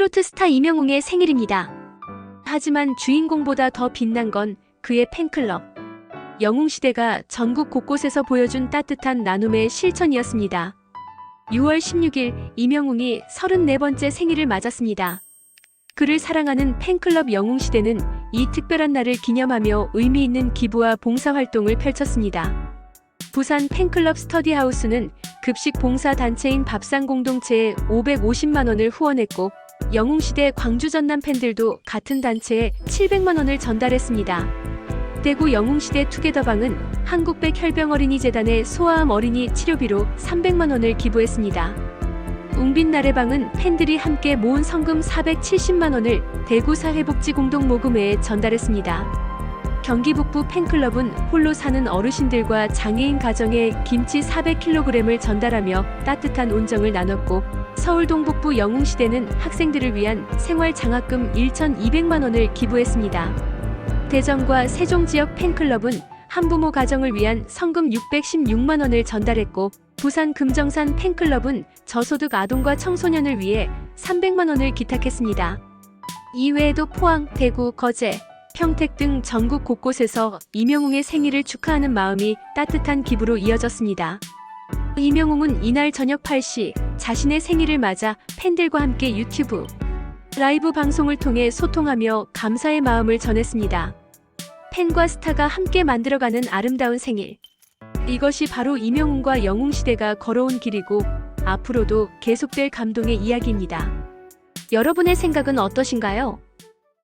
트로트 스타 이명웅의 생일입니다. 하지만 주인공보다 더 빛난 건 그의 팬클럽. 영웅시대가 전국 곳곳에서 보여준 따뜻한 나눔의 실천이었습니다. 6월 16일 이명웅이 34번째 생일을 맞았습니다. 그를 사랑하는 팬클럽 영웅시대는 이 특별한 날을 기념하며 의미 있는 기부와 봉사활동을 펼쳤습니다. 부산 팬클럽 스터디하우스는 급식 봉사 단체인 밥상 공동체에 550만 원을 후원했고 영웅시대 광주 전남 팬들도 같은 단체에 700만 원을 전달했습니다. 대구 영웅시대 투게더방은 한국백 혈병어린이재단의 소아암 어린이 치료비로 300만 원을 기부했습니다. 웅빈 나래방은 팬들이 함께 모은 성금 470만 원을 대구 사회복지 공동 모금회에 전달했습니다. 경기 북부 팬클럽은 홀로 사는 어르신들과 장애인 가정에 김치 400kg을 전달하며 따뜻한 온정을 나눴고 서울 동북부 영웅시대는 학생들을 위한 생활 장학금 1,200만 원을 기부했습니다. 대전과 세종 지역 팬클럽은 한부모 가정을 위한 성금 616만 원을 전달했고 부산 금정산 팬클럽은 저소득 아동과 청소년을 위해 300만 원을 기탁했습니다. 이외에도 포항, 대구, 거제, 평택 등 전국 곳곳에서 이명웅의 생일을 축하하는 마음이 따뜻한 기부로 이어졌습니다. 이명웅은 이날 저녁 8시 자신의 생일을 맞아 팬들과 함께 유튜브 라이브 방송을 통해 소통하며 감사의 마음을 전했습니다. 팬과 스타가 함께 만들어가는 아름다운 생일. 이것이 바로 이명웅과 영웅 시대가 걸어온 길이고 앞으로도 계속될 감동의 이야기입니다. 여러분의 생각은 어떠신가요?